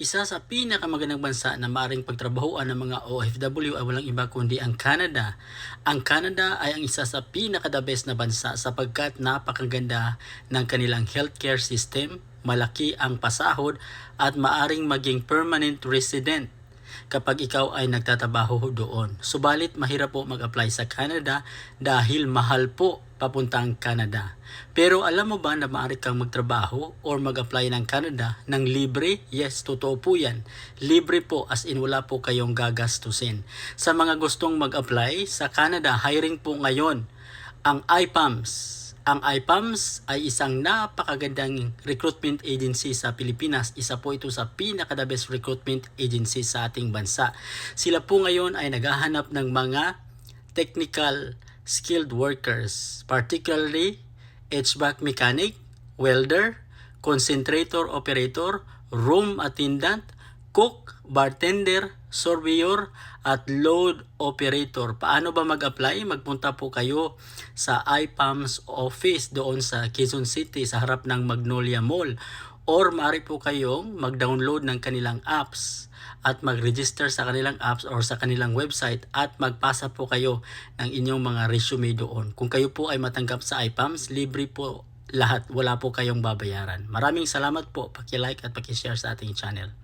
Isa sa pinakamagandang bansa na maaaring pagtrabahoan ng mga OFW ay walang iba kundi ang Canada. Ang Canada ay ang isa sa pinaka-the best na bansa sapagkat napakaganda ng kanilang healthcare system, malaki ang pasahod at maaring maging permanent resident kapag ikaw ay nagtatrabaho doon. Subalit mahirap po mag-apply sa Canada dahil mahal po papuntang Canada. Pero alam mo ba na maaari kang magtrabaho or mag-apply ng Canada ng libre? Yes, totoo po yan. Libre po as in wala po kayong gagastusin. Sa mga gustong mag-apply sa Canada, hiring po ngayon ang IPAMS. Ang IPAMS ay isang napakagandang recruitment agency sa Pilipinas. Isa po ito sa pinaka-the best recruitment agency sa ating bansa. Sila po ngayon ay naghahanap ng mga technical skilled workers, particularly HVAC mechanic, welder, concentrator operator, room attendant, cook, bartender, surveyor, at load operator. Paano ba mag-apply? Magpunta po kayo sa IPAMS office doon sa Quezon City sa harap ng Magnolia Mall. Or maaari po kayong mag-download ng kanilang apps at mag-register sa kanilang apps or sa kanilang website at magpasa po kayo ng inyong mga resume doon. Kung kayo po ay matanggap sa IPAMS, libre po lahat. Wala po kayong babayaran. Maraming salamat po. Paki-like at paki-share sa ating channel.